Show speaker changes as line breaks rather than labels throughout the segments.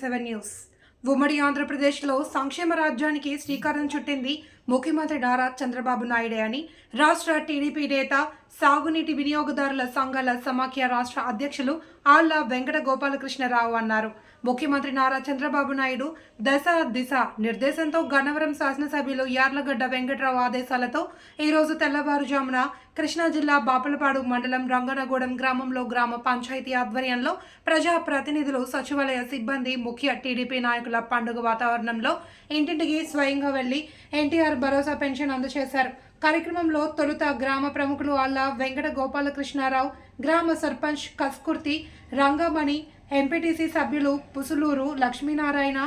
Seven news. ఉమ్మడి ఆంధ్రప్రదేశ్లో సంక్షేమ రాజ్యానికి శ్రీకారం చుట్టింది ముఖ్యమంత్రి నారా చంద్రబాబు నాయుడే అని రాష్ట్ర టీడీపీ నేత సాగునీటి వినియోగదారుల సంఘాల సమాఖ్య రాష్ట్ర అధ్యక్షులు ఆళ్ళ వెంకట గోపాలకృష్ణరావు అన్నారు. ముఖ్యమంత్రి నారా చంద్రబాబు నాయుడు దశ దిశ నిర్దేశంతో గన్నవరం శాసనసభ్యులు యార్లగడ్డ వెంకట్రావు ఆదేశాలతో ఈరోజు తెల్లవారుజామున కృష్ణా జిల్లా బాపలపాడు మండలం రంగనగూడెం గ్రామంలో గ్రామ పంచాయతీ ఆధ్వర్యంలో ప్రజా ప్రతినిధులు సచివాలయ సిబ్బంది ముఖ్య టీడీపీ నాయకుల పండుగ వాతావరణంలో ఇంటింటికి స్వయంగా వెళ్ళి ఎన్టీఆర్ భరోసా పెన్షన్ అందజేశారు. కార్యక్రమంలో తొలుత గ్రామ ప్రముఖులు అల్లా వెంకట గోపాలకృష్ణారావు గ్రామ సర్పంచ్ కస్కుర్తి రంగమణి ఎంపీటీసీ సభ్యులు పుసులూరు లక్ష్మీనారాయణ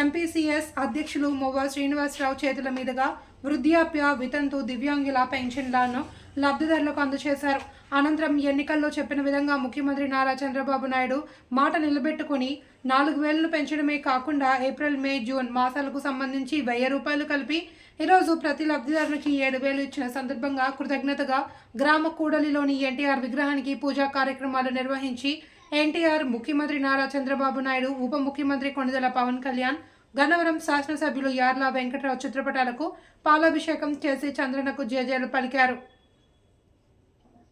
ఎంపీసీఎస్ అధ్యక్షులు మొవ్వ శ్రీనివాసరావు చేతుల మీదుగా వృద్ధాప్య వితంతు దివ్యాంగుల పెన్షన్లను లబ్ధిదారులకు అందజేశారు. అనంతరం ఎన్నికల్లో చెప్పిన విధంగా ముఖ్యమంత్రి నారా చంద్రబాబు నాయుడు మాట నిలబెట్టుకుని నాలుగు వేలను పెంచడమే కాకుండా ఏప్రిల్ మే జూన్ మాసాలకు సంబంధించి వెయ్యి రూపాయలు కలిపి ఈరోజు ప్రతి లబ్ధిదారునికి ఏడు వేలు ఇచ్చిన సందర్భంగా కృతజ్ఞతగా గ్రామ కూడలిలోని ఎన్టీఆర్ విగ్రహానికి పూజా కార్యక్రమాలు నిర్వహించి ఎన్టీఆర్ ముఖ్యమంత్రి నారా చంద్రబాబు నాయుడు ఉప ముఖ్యమంత్రి కొణిదెల పవన్ కళ్యాణ్ గన్నవరం శాసనసభ్యులు యార్ల వెంకటరావు చిత్రపటాలకు పాలాభిషేకం చేసి చంద్రనకు జేజేలు పలికారు.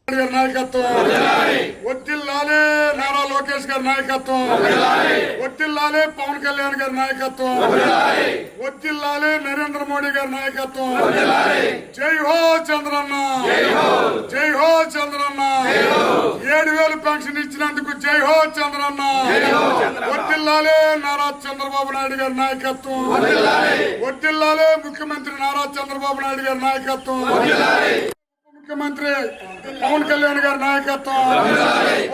గారి నాయకత్వం. ఒత్తిల్లాలే నారా లోకేష్ గారి నాయకత్వం. ఒత్తిల్లాలే పవన్ కళ్యాణ్ గారి నాయకత్వం. ఒత్తిల్లాలే నరేంద్ర మోడీ గారి నాయకత్వం. జై హో చంద్రన్న. జై హో. చంద్రన్న. ఏడు వేలు పెన్షన్ ఇచ్చినందుకు జై హో చంద్రన్న. ఒత్తిల్లాలే నారా చంద్రబాబు నాయుడు గారి నాయకత్వం. ఒత్తిల్లాలే ముఖ్యమంత్రి నారా చంద్రబాబు నాయుడు గారి నాయకత్వం. ముఖ్యమంత్రి పవన్ కళ్యాణ్ గారి నాయకత్వం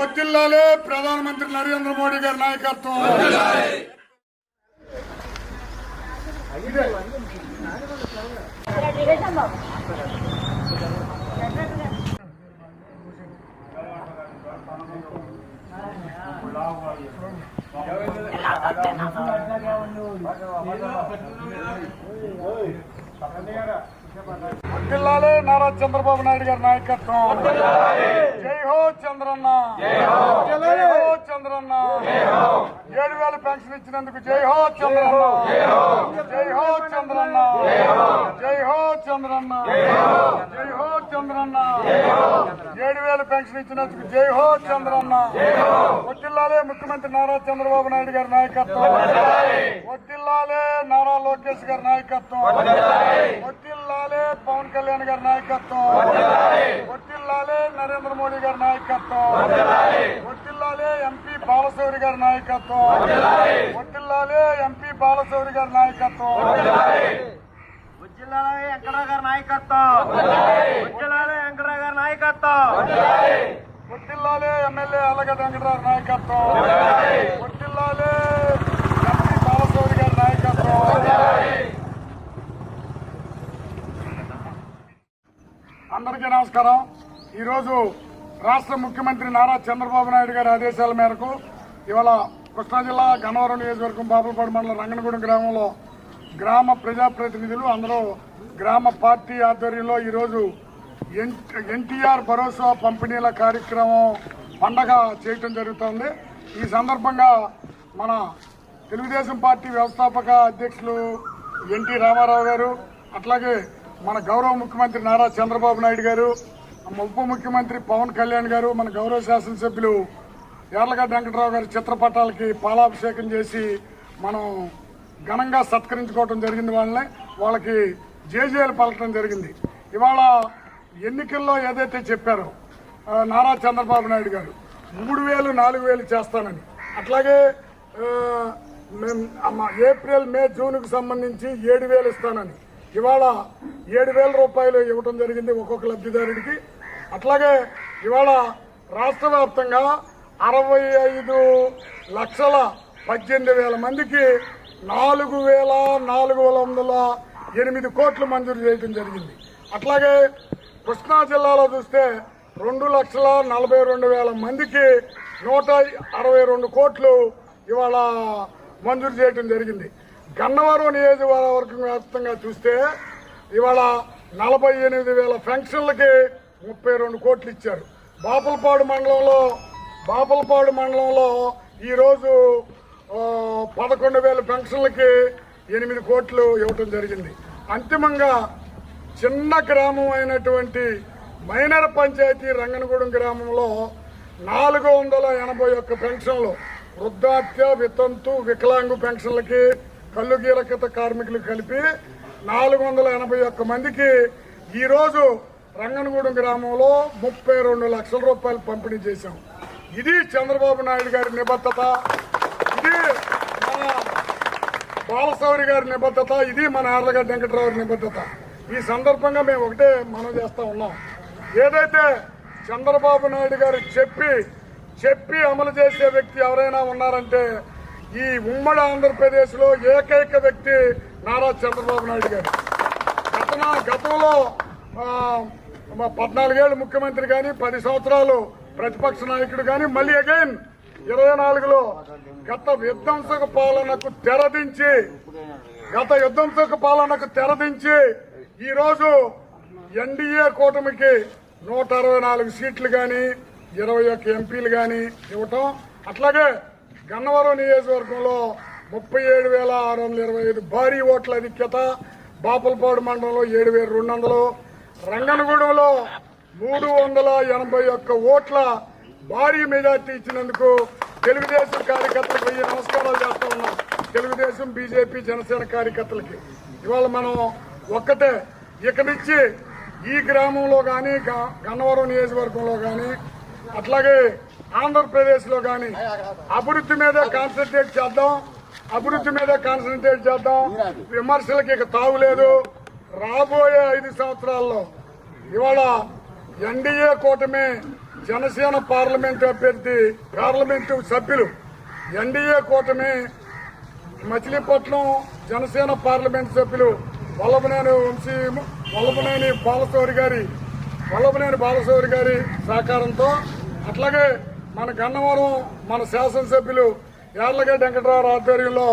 వద్దిల్లాలే ప్రధానమంత్రి నరేంద్ర మోడీ గారి నాయకత్వం వద్దిల్లాలే నారా చంద్రబాబు నాయుడు గారి నాయకత్వం. జై హో చంద్రన్న. జై హో చంద్రన్న. ఏడు వేల పెన్షన్ ఇచ్చినందుకు జై హో చంద్రన్న. జై హో చంద్రన్న. జై హో చంద్రన్న. జై హో చంద్రన్న. ఏడు వేల పెన్షన్ ఇచ్చినందుకు జై హో చంద్రన్న. వద్దిల్లాలే ముఖ్యమంత్రి నారా చంద్రబాబు నాయుడు గారి నాయకత్వం. వద్దిల్లాలే నారా లోకేష్ గారి నాయకత్వం. వద్దిల్లాలే పవన్ కళ్యాణ్ గారి నాయకత్వం. వద్దిల్లాలే నరేంద్ర మోడీ గారి నాయకత్వం. వద్దిల్లాలే ఎంపీ బాలశౌరి గారి నాయకత్వం. వద్దిల్లాలే ఎంపీ బాలశౌరి గారి నాయకత్వం.
ఉజ్జిల్లాలే వెంకటరావు గారి నాయకత్వం. నాయకత్వం
ఎమ్మెల్యే అల్లగడ్డ వెంకటరావు నాయకత్వం. వద్దిల్లాలే ఎంపీ బాలశౌరి గారి నాయకత్వం. అందరికీ నమస్కారం. ఈరోజు రాష్ట్ర ముఖ్యమంత్రి నారా చంద్రబాబు నాయుడు గారి ఆదేశాల మేరకు ఇవాళ కృష్ణా జిల్లా గన్నవరం నియోజకవర్గం బాపులపాడు మండలం రంగనగూడెం గ్రామంలో గ్రామ ప్రజాప్రతినిధులు అందరూ గ్రామ పార్టీ ఆధ్వర్యంలో ఈరోజు ఎన్టీఆర్ భరోసా పంపిణీల కార్యక్రమం పండగ చేయటం జరుగుతోంది. ఈ సందర్భంగా మన తెలుగుదేశం పార్టీ వ్యవస్థాపక అధ్యక్షులు ఎన్టీ రామారావు గారు అట్లాగే మన గౌరవ ముఖ్యమంత్రి నారా చంద్రబాబు నాయుడు గారు ఉప ముఖ్యమంత్రి పవన్ కళ్యాణ్ గారు మన గౌరవ శాసనసభ్యులు యార్లగడ్డ వెంకటరావు గారి చిత్రపటాలకి పాలాభిషేకం చేసి మనం ఘనంగా సత్కరించుకోవడం జరిగింది వాళ్ళని. వాళ్ళకి జేజేలు పలకడం జరిగింది. ఇవాళ ఎన్నికల్లో ఏదైతే చెప్పారో నారా చంద్రబాబు నాయుడు గారు మూడు వేలు నాలుగు వేలు చేస్తానని. అట్లాగే మేం- ఏప్రిల్ మే జూన్కు సంబంధించి ఏడు వేలు ఇస్తానని. ఇవాళ ఏడు వేల రూపాయలు ఇవ్వటం జరిగింది ఒక్కొక్క లబ్ధిదారుడికి. అట్లాగే ఇవాళ రాష్ట్ర వ్యాప్తంగా అరవై ఐదు లక్షల పద్దెనిమిది వేల మందికి నాలుగు వేల నాలుగు వందల ఎనిమిది కోట్లు మంజూరు చేయడం జరిగింది. అట్లాగే కృష్ణా జిల్లాలో చూస్తే రెండు లక్షల నలభై రెండు వేల మందికి నూట అరవై రెండు కోట్లు ఇవాళ మంజూరు చేయడం జరిగింది. గన్నవరం నియోజకవర్గం వ్యాప్తంగా చూస్తే ఇవాళ నలభై ఎనిమిది వేల ఫెన్షన్లకి ముప్పై రెండు కోట్లు ఇచ్చారు. బాపులపాడు మండలంలో బాపులపాడు మండలంలో ఈరోజు పదకొండు వేల పెన్షన్లకి ఎనిమిది కోట్లు ఇవ్వటం జరిగింది. అంతిమంగా చిన్న గ్రామం అయినటువంటి మైనర్ పంచాయతీ రంగనగూడెం గ్రామంలో నాలుగు వందల ఎనభై ఒక్క పెన్షన్లు వృద్ధాప్య వితంతు వికలాంగు పెన్షన్లకి కళ్ళు కీలకత కార్మికులు కలిపి నాలుగు వందల ఎనభై ఒక్క మందికి ఈరోజు రంగనగూడెం గ్రామంలో ముప్పై రెండు లక్షల రూపాయలు పంపిణీ చేశాం. ఇది చంద్రబాబు నాయుడు గారి నిబద్ధత. ఇది మన బాలసౌరి గారి నిబద్ధత. ఇది మన ఆర్లగడ్డ వెంకటరావు నిబద్ధత. ఈ సందర్భంగా మేము ఒకటే మనం చేస్తూ ఉన్నాం. ఏదైతే చంద్రబాబు నాయుడు గారు చెప్పి చెప్పి అమలు చేసే వ్యక్తి ఎవరైనా ఉన్నారంటే ఈ ఉమ్మడి ఆంధ్రప్రదేశ్లో ఏకైక వ్యక్తి నారా చంద్రబాబు నాయుడు గారు. గతన గతంలో పద్నాలుగేళ్ళు ముఖ్యమంత్రి కానీ పది సంవత్సరాలు ప్రతిపక్ష నాయకుడు కానీ మళ్ళీ అగైన్ ఇరవై నాలుగులో గత విధ్వంసక పాలనకు తెరదించి గత విధ్వంసక పాలనకు తెరదించి ఈరోజు ఎన్డీఏ కూటమికి నూట అరవై నాలుగు సీట్లు కానీ ఇరవై ఒక్క ఎంపీలు కానీ ఇవ్వటం అట్లాగే గన్నవరం నియోజకవర్గంలో ముప్పై ఏడు వేల ఆరు వందల ఇరవై ఐదు భారీ ఓట్ల అధిక్యత బాపలపాడు మండలంలో ఏడు వేల రెండు వందలు రంగనగూడెంలో మూడు వందల ఎనభై ఒక్క ఓట్ల భారీ మెజార్టీ ఇచ్చినందుకు తెలుగుదేశం కార్యకర్తలకు వెయ్యి నమస్కారాలు చేస్తా ఉన్నాం. తెలుగుదేశం బీజేపీ జనసేన కార్యకర్తలకి. ఇవాళ మనం ఒక్కటే. ఇక నుంచి ఈ గ్రామంలో కానీ గన్నవరం నియోజకవర్గంలో కానీ అట్లాగే ఆంధ్రప్రదేశ్లో కానీ అభివృద్ధి మీద కాన్సన్ట్రేట్ చేద్దాం. అభివృద్ధి మీద కాన్సన్ట్రేట్ చేద్దాం. విమర్శలకి ఇక తావులేదు రాబోయే ఐదు సంవత్సరాల్లో ఇవాళ ఎన్డీఏ కూటమి జనసేన పార్లమెంటు అభ్యర్థి పార్లమెంటు సభ్యులు ఎన్డీఏ కూటమి మచిలీపట్నం జనసేన పార్లమెంట్ సభ్యులు వల్లభనేని వంశీ వల్లభనేని బాలశౌరి గారి వల్లభనేని బాలశౌరి గారి సహకారంతో అట్లాగే మన గన్నవరం మన శాసనసభ్యులు యార్లగడ్డ వెంకటరావు ఆధ్వర్యంలో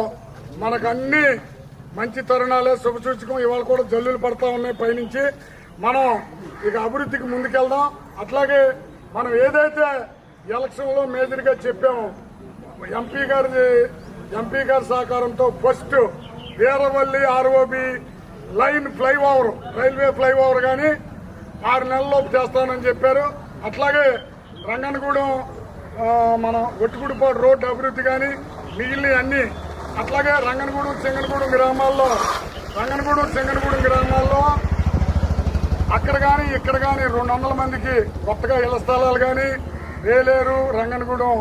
మనకు అన్ని మంచి తరుణాలే శుభసూచకం. ఇవాళ కూడా జల్లులు పడతా ఉన్నాయి పైనుంచి. మనం ఇక అభివృద్ధికి ముందుకెళ్దాం. అట్లాగే మనం ఏదైతే ఎలక్షన్లో మేజర్గా చెప్పామో ఎంపీ గారి ఎంపీ గారి సహకారంతో first Veeravalli ROB line flyover railway flyover కానీ ఆరు నెలల్లోపు చేస్తానని చెప్పారు. అట్లాగే రంగనగూడెం మన ఒట్టుగుడిపాడు రోడ్డు అభివృద్ధి కానీ మిగిలిన అన్ని అట్లాగే రంగనగూడెం సింగనగూడెం గ్రామాల్లో రంగనగూడెం చెంగనగూడెం గ్రామాల్లో అక్కడ కానీ ఇక్కడ కానీ రెండు వందల మందికి కొత్తగా ఇళ్ళ స్థలాలు కానీ వేలేరు రంగనగూడెం